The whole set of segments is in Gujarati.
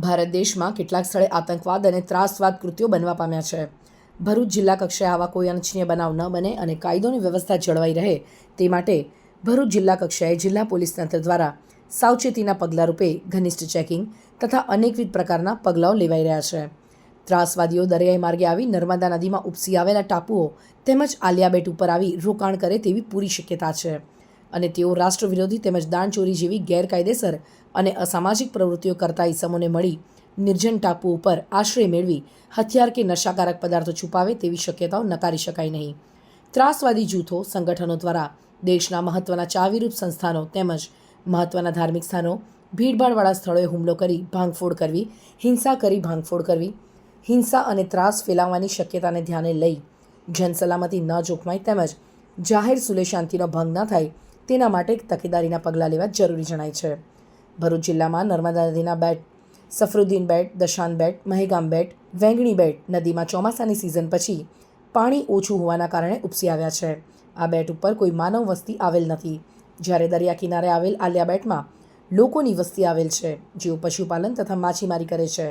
ભારત દેશમાં કેટલાક સ્થળે આતંકવાદ અને ત્રાસવાદ કૃત્યો બનવા પામ્યા છે. ભરૂચ જિલ્લા કક્ષાએ આવા કોઈ અનિચ્છનીય બનાવ ન બને અને કાયદોની વ્યવસ્થા જળવાઈ રહે તે માટે ભરૂચ જિલ્લા કક્ષાએ જિલ્લા પોલીસ તંત્ર દ્વારા સાવચેતીના પગલાં રૂપે ઘનિષ્ઠ ચેકિંગ તથા અનેકવિધ પ્રકારના પગલાઓ લેવાઈ રહ્યા છે. ત્રાસવાદીઓ દરિયાઈ માર્ગે આવી નર્મદા નદીમાં ઉપસી આવેલા ટાપુઓ તેમજ આલિયા બેટ ઉપર આવી રોકાણ કરે તેવી પૂરી શક્યતા છે અને તેઓ રાષ્ટ્ર વિરોધી તેમજ દાણચોરી જેવી ગેરકાયદેસર અને અસામાજિક પ્રવૃત્તિઓ કરતા ઈસમોને મળી નિર્જન ટાપુ ઉપર આશ્રય મેળવી હથિયાર કે નશાકારક પદાર્થો છુપાવે તેવી શક્યતાઓ નકારી શકાય નહીં. ત્રાસવાદી જૂથો, સંગઠનો દ્વારા દેશના મહત્ત્વના ચાવીરૂપ સંસ્થાનો તેમજ મહત્ત્વના ધાર્મિક સ્થાનો, ભીડભાડવાળા સ્થળોએ હુમલો કરી ભાંગફોડ કરવી, હિંસા કરી ભાંગફોડ કરવી, હિંસા અને ત્રાસ ફેલાવવાની શક્યતાને ધ્યાને લઈ જનસલામતી ન જોખમાય તેમજ જાહેર સુલે શાંતિનો ભંગ ન થાય તેના માટે તકેદારીના પગલાં લેવા જરૂરી જણાય છે. ભરૂચ જિલ્લામાં નર્મદા નદીના બેટ, સફરુદ્દીન બેટ, દશાન બેટ, મહેગામ બેટ, વેંગણી બેટ નદીમાં ચોમાસાની સિઝન પછી પાણી ઓછું હોવાના કારણે ઉપસી આવ્યા છે. આ બેટ ઉપર કોઈ માનવ વસ્તી આવેલ નથી. જ્યારે દરિયા કિનારે આવેલ આલિયા બેટમાં લોકોની વસ્તી આવેલ છે, જેઓ પશુપાલન તથા માછીમારી કરે છે.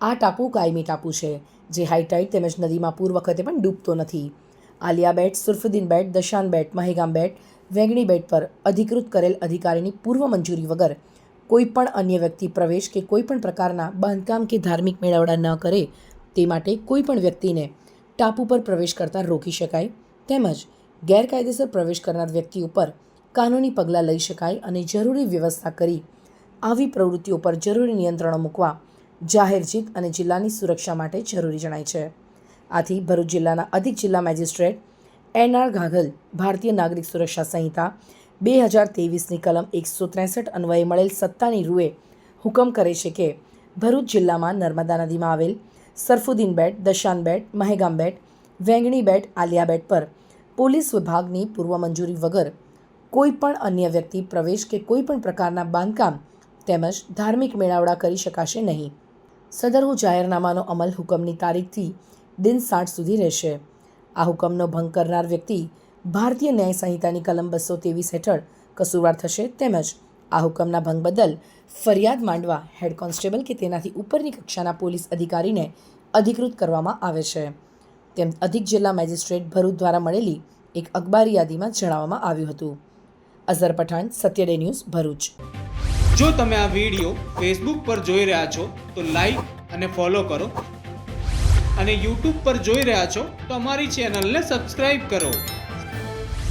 આ ટાપુ કાયમી ટાપુ છે, જે હાઈટાઈટ તેમજ નદીમાં પૂર વખતે પણ ડૂબતો નથી. આલિયા બેટ, સુરફુદ્દીન બેટ, દશાન બેટ, મહેગામ બેટ, વેંગણી બેટ પર અધિકૃત કરેલ અધિકારીની પૂર્વ મંજૂરી વગર કોઈ પણ અન્ય વ્યક્તિ પ્રવેશ કે કોઈ પણ પ્રકારના બાંધકામ કે ધાર્મિક મેળાવડા ન કરે તે માટે કોઈ પણ વ્યક્તિને ટાપુ પર પ્રવેશ કરતાં રોકી શકાય તેમજ ગેરકાયદેસર પ્રવેશ કરનાર વ્યક્તિ ઉપર કાનૂની પગલાં લઈ શકાય અને જરૂરી વ્યવસ્થા કરી આવી પ્રવૃત્તિઓ પર જરૂરી નિયંત્રણો મૂકવા જાહેર જીત અને જિલ્લાની સુરક્ષા માટે જરૂરી જણાય છે. આથી ભરૂચ જિલ્લાના અધિક જિલ્લા મેજિસ્ટ્રેટ એન આર ઘાઘલ ભારતીય નાગરિક સુરક્ષા સંહિતા બે હજાર ત્રેવીસની કલમ એકસો ત્રેસઠ અન્વયે મળેલ સત્તાની રૂએ હુકમ કરે છે કે ભરૂચ જિલ્લામાં નર્મદા નદીમાં આવેલ સરફુદ્દીન બેટ, દશાન બેટ, મહેગામ બેટ, વેંગણી બેટ, આલિયા બેટ પર પોલીસ વિભાગની પૂર્વ મંજૂરી વગર કોઈપણ અન્ય વ્યક્તિ પ્રવેશ કે કોઈપણ પ્રકારના બાંધકામ તેમજ ધાર્મિક મેળાવડા કરી શકાશે નહીં. સદરહુ જાહેરનામાનો અમલ હુકમની તારીખથી દિન સાઠ સુધી રહેશે. આ હુકમનો ભંગ કરનાર વ્યક્તિ ભારતીય ન્યાય સંહિતાની કલમ બસો ત્રેવીસ હેઠળ કસૂરવાર થશે તેમજ આ હુકમના ભંગ બદલ ફરિયાદ માંડવા હેડ કોન્સ્ટેબલ કે તેનાથી ઉપરની કક્ષાના પોલીસ અધિકારીને અધિકૃત કરવામાં આવે છે. તેમ અધિક જિલ્લા મેજિસ્ટ્રેટ ભરૂચ દ્વારા મળેલી એક અખબારી યાદીમાં જણાવવામાં આવ્યું હતું. Azhar Pathan, Satya day news, Bharuch. જો તમે આ વીડિયો ફેસબુક પર જોઈ રહ્યા છો, તો લાઈક અને ફોલો કરો. અને યુટ્યુબ પર જોઈ રહ્યા છો, તો અમારી ચેનલને સબસ્ક્રાઈબ કરો.